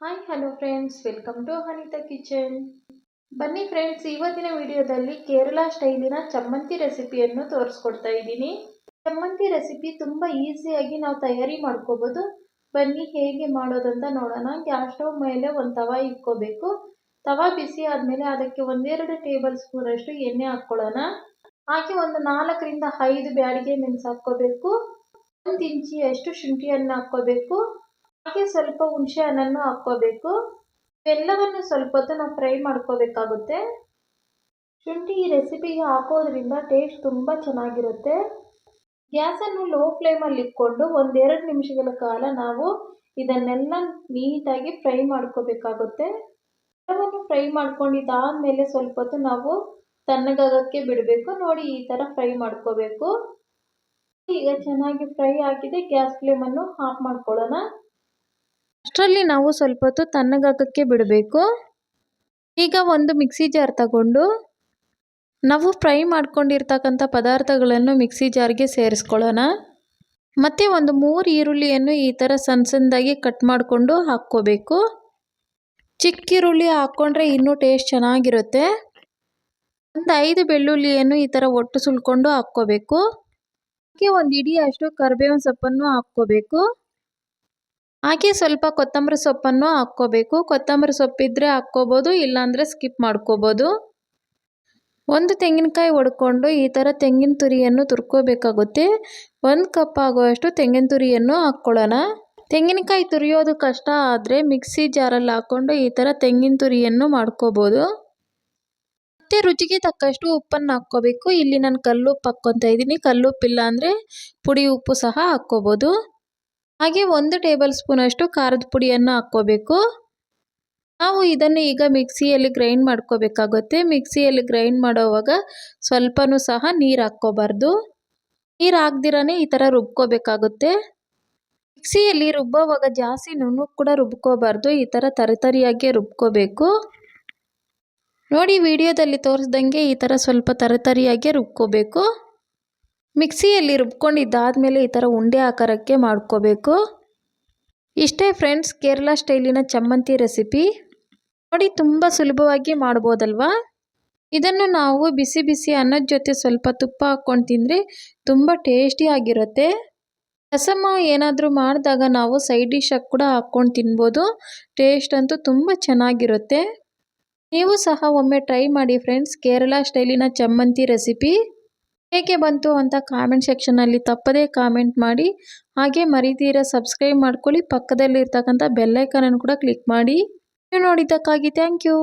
Hi hello friends welcome to Anita kitchen ಬನ್ನಿ friends ಇವತ್ತಿನ ವಿಡಿಯೋದಲ್ಲಿ ಕೇರಳ ಸ್ಟೈಲಿನ ಚಮ್ಮಂತಿ ರೆಸಿಪಿಯನ್ನು ತೋರಿಸ್ಕೊಡ್ತಾ ಇದ್ದೀನಿ. ಚಮ್ಮಂತಿ ರೆಸಿಪಿ ತುಂಬ ಈಸಿಯಾಗಿ ನಾವು ತಯಾರಿ ಮಾಡ್ಕೋಬೋದು. ಬನ್ನಿ ಹೇಗೆ ಮಾಡೋದಂತ ನೋಡೋಣ. ಗ್ಯಾಸ್ ಸ್ಟವ್ ಮೇಲೆ ಒಂದು ತವ ಇಟ್ಕೋಬೇಕು. ತವ ಬಿಸಿ ಆದಮೇಲೆ ಅದಕ್ಕೆ ಒಂದೆರಡು ಟೇಬಲ್ ಸ್ಪೂನಷ್ಟು ಎಣ್ಣೆ ಹಾಕ್ಕೊಳ್ಳೋಣ. ಹಾಗೆ ಒಂದು ನಾಲ್ಕರಿಂದ ಐದು ಬ್ಯಾಡಿಗೆ ಮೆಣಸು ಹಾಕ್ಕೋಬೇಕು. ಒಂದು ಇಂಚಿಯಷ್ಟು ಶುಂಠಿಯನ್ನು ಹಾಕ್ಕೋಬೇಕು. ಹಾಗೆ ಸ್ವಲ್ಪ ಹುಣಸೆ ಹಣ್ಣನ್ನು ಹಾಕ್ಕೋಬೇಕು. ಇವೆಲ್ಲವನ್ನು ಸ್ವಲ್ಪ ಹೊತ್ತು ನಾವು ಫ್ರೈ ಮಾಡ್ಕೋಬೇಕಾಗುತ್ತೆ. ಶುಂಠಿ ಈ ರೆಸಿಪಿಗೆ ಹಾಕೋದ್ರಿಂದ ಟೇಸ್ಟ್ ತುಂಬ ಚೆನ್ನಾಗಿರುತ್ತೆ. ಗ್ಯಾಸನ್ನು ಲೋ ಫ್ಲೇಮಲ್ಲಿ ಇಟ್ಕೊಂಡು ಒಂದೆರಡು ನಿಮಿಷಗಳ ಕಾಲ ನಾವು ಇದನ್ನೆಲ್ಲ ನೀಟಾಗಿ ಫ್ರೈ ಮಾಡ್ಕೋಬೇಕಾಗುತ್ತೆ. ಎಲ್ಲವನ್ನು ಫ್ರೈ ಮಾಡ್ಕೊಂಡಿದ್ದಾದಮೇಲೆ ಸ್ವಲ್ಪ ಹೊತ್ತು ನಾವು ತಣ್ಣಗಾಗಕ್ಕೆ ಬಿಡಬೇಕು. ನೋಡಿ ಈ ಥರ ಫ್ರೈ ಮಾಡ್ಕೋಬೇಕು. ಈಗ ಚೆನ್ನಾಗಿ ಫ್ರೈ ಆಗಿದೆ. ಗ್ಯಾಸ್ ಫ್ಲೇಮನ್ನು ಆಫ್ ಮಾಡ್ಕೊಳ್ಳೋಣ. ಅಷ್ಟರಲ್ಲಿ ನಾವು ಸ್ವಲ್ಪ ಹೊತ್ತು ತಣ್ಣಗಾಗಕ್ಕೆ ಬಿಡಬೇಕು. ಈಗ ಒಂದು ಮಿಕ್ಸಿ ಜಾರ್ ತಗೊಂಡು ನಾವು ಫ್ರೈ ಮಾಡ್ಕೊಂಡಿರ್ತಕ್ಕಂಥ ಪದಾರ್ಥಗಳನ್ನು ಮಿಕ್ಸಿ ಜಾರ್ಗೆ ಸೇರಿಸ್ಕೊಳ್ಳೋಣ. ಮತ್ತು ಒಂದು ಮೂರು ಈರುಳ್ಳಿಯನ್ನು ಈ ಥರ ಸಣ್ಣ ಸಣ್ಣದಾಗಿ ಕಟ್ ಮಾಡಿಕೊಂಡು ಹಾಕ್ಕೋಬೇಕು. ಚಿಕ್ಕ ಈರುಳ್ಳಿ ಹಾಕ್ಕೊಂಡ್ರೆ ಇನ್ನೂ ಟೇಸ್ಟ್ ಚೆನ್ನಾಗಿರುತ್ತೆ. ಒಂದು ಐದು ಬೆಳ್ಳುಳ್ಳಿಯನ್ನು ಈ ಥರ ಒಟ್ಟು ಸುಲ್ಕೊಂಡು ಹಾಕ್ಕೋಬೇಕು. ಅದಕ್ಕೆ ಒಂದು ಇಡೀ ಅಷ್ಟು ಕರಿಬೇವಿನ ಸೊಪ್ಪನ್ನು ಹಾಕ್ಕೋಬೇಕು. ಹಾಗೆ ಸ್ವಲ್ಪ ಕೊತ್ತಂಬರಿ ಸೊಪ್ಪನ್ನು ಹಾಕ್ಕೋಬೇಕು. ಕೊತ್ತಂಬರಿ ಸೊಪ್ಪಿದ್ರೆ ಹಾಕ್ಕೋಬೋದು, ಇಲ್ಲಾಂದರೆ ಸ್ಕಿಪ್ ಮಾಡ್ಕೋಬೋದು. ಒಂದು ತೆಂಗಿನಕಾಯಿ ಒಡ್ಕೊಂಡು ಈ ಥರ ತೆಂಗಿನ ತುರಿಯನ್ನು ತುರ್ಕೋಬೇಕಾಗುತ್ತೆ. ಒಂದು ಕಪ್ ಆಗುವಷ್ಟು ತೆಂಗಿನ ತುರಿಯನ್ನು ಹಾಕ್ಕೊಳ್ಳೋಣ. ತೆಂಗಿನಕಾಯಿ ತುರಿಯೋದು ಕಷ್ಟ ಆದರೆ ಮಿಕ್ಸಿ ಜಾರಲ್ಲಿ ಹಾಕ್ಕೊಂಡು ಈ ಥರ ತೆಂಗಿನ ತುರಿಯನ್ನು ಮಾಡ್ಕೋಬೋದು. ಮತ್ತು ರುಚಿಗೆ ತಕ್ಕಷ್ಟು ಉಪ್ಪನ್ನು ಹಾಕ್ಕೋಬೇಕು. ಇಲ್ಲಿ ನಾನು ಕಲ್ಲುಪ್ಪು ಹಾಕ್ಕೊತಾ ಇದ್ದೀನಿ. ಕಲ್ಲುಪ್ಪಿಲ್ಲ ಅಂದರೆ ಪುಡಿ ಉಪ್ಪು ಸಹ ಹಾಕ್ಕೋಬೋದು. ಹಾಗೆ ಒಂದು ಟೇಬಲ್ ಸ್ಪೂನಷ್ಟು ಖಾರದ ಪುಡಿಯನ್ನು ಹಾಕ್ಕೋಬೇಕು. ನಾವು ಇದನ್ನು ಈಗ ಮಿಕ್ಸಿಯಲ್ಲಿ ಗ್ರೈಂಡ್ ಮಾಡ್ಕೋಬೇಕಾಗುತ್ತೆ. ಮಿಕ್ಸಿಯಲ್ಲಿ ಗ್ರೈಂಡ್ ಮಾಡೋವಾಗ ಸ್ವಲ್ಪನೂ ಸಹ ನೀರು ಹಾಕ್ಕೋಬಾರ್ದು. ನೀರು ಹಾಕ್ದಿರೇ ಈ ಥರ ರುಬ್ಕೋಬೇಕಾಗುತ್ತೆ. ಮಿಕ್ಸಿಯಲ್ಲಿ ರುಬ್ಬೋವಾಗ ಜಾಸ್ತಿ ನುಣ್ಣು ಕೂಡ ರುಬ್ಕೋಬಾರ್ದು. ಈ ಥರ ತರತರಿಯಾಗಿ ರುಬ್ಕೋಬೇಕು. ನೋಡಿ, ವಿಡಿಯೋದಲ್ಲಿ ತೋರಿಸ್ದಂಗೆ ಈ ಥರ ಸ್ವಲ್ಪ ತರತರಿಯಾಗಿ ರುಬ್ಕೋಬೇಕು. ಮಿಕ್ಸಿಯಲ್ಲಿ ರುಬ್ಕೊಂಡಿದ್ದಾದಮೇಲೆ ಈ ಥರ ಉಂಡೆ ಆಕಾರಕ್ಕೆ ಮಾಡ್ಕೋಬೇಕು. ಇಷ್ಟೇ ಫ್ರೆಂಡ್ಸ್, ಕೇರಳ ಸ್ಟೈಲಿನ ಚಮ್ಮಂತಿ ರೆಸಿಪಿ. ನೋಡಿ, ತುಂಬ ಸುಲಭವಾಗಿ ಮಾಡ್ಬೋದಲ್ವಾ? ಇದನ್ನು ನಾವು ಬಿಸಿ ಬಿಸಿ ಅನ್ನದ ಜೊತೆ ಸ್ವಲ್ಪ ತುಪ್ಪ ಹಾಕ್ಕೊಂಡು ತಿಂದರೆ ತುಂಬ ಟೇಸ್ಟಿಯಾಗಿರುತ್ತೆ ರಸಮ ಏನಾದರೂ ಮಾಡಿದಾಗ ನಾವು ಸೈಡ್ ಡಿಶಾಗಿ ಕೂಡ ಹಾಕ್ಕೊಂಡು ತಿನ್ಬೋದು. ಟೇಸ್ಟ್ ಅಂತೂ ತುಂಬ ಚೆನ್ನಾಗಿರುತ್ತೆ. ನೀವು ಸಹ ಒಮ್ಮೆ ಟ್ರೈ ಮಾಡಿ ಫ್ರೆಂಡ್ಸ್, ಕೇರಳ ಸ್ಟೈಲಿನ ಚಮ್ಮಂತಿ ರೆಸಿಪಿ. ಹೇಗೆ ಬಂತು ಅಂತ ಕಾಮೆಂಟ್ ಸೆಕ್ಷನಲ್ಲಿ ತಪ್ಪದೇ ಕಾಮೆಂಟ್ ಮಾಡಿ. ಹಾಗೆ ಮರಿತೀರ ಸಬ್ಸ್ಕ್ರೈಬ್ ಮಾಡ್ಕೊಳ್ಳಿ. ಪಕ್ಕದಲ್ಲಿರ್ತಕ್ಕಂಥ ಬೆಲ್ಲೈಕನನ್ನು ಕೂಡ ಕ್ಲಿಕ್ ಮಾಡಿ. ನೀವು ನೋಡಿದ್ದಕ್ಕಾಗಿ ಥ್ಯಾಂಕ್ ಯು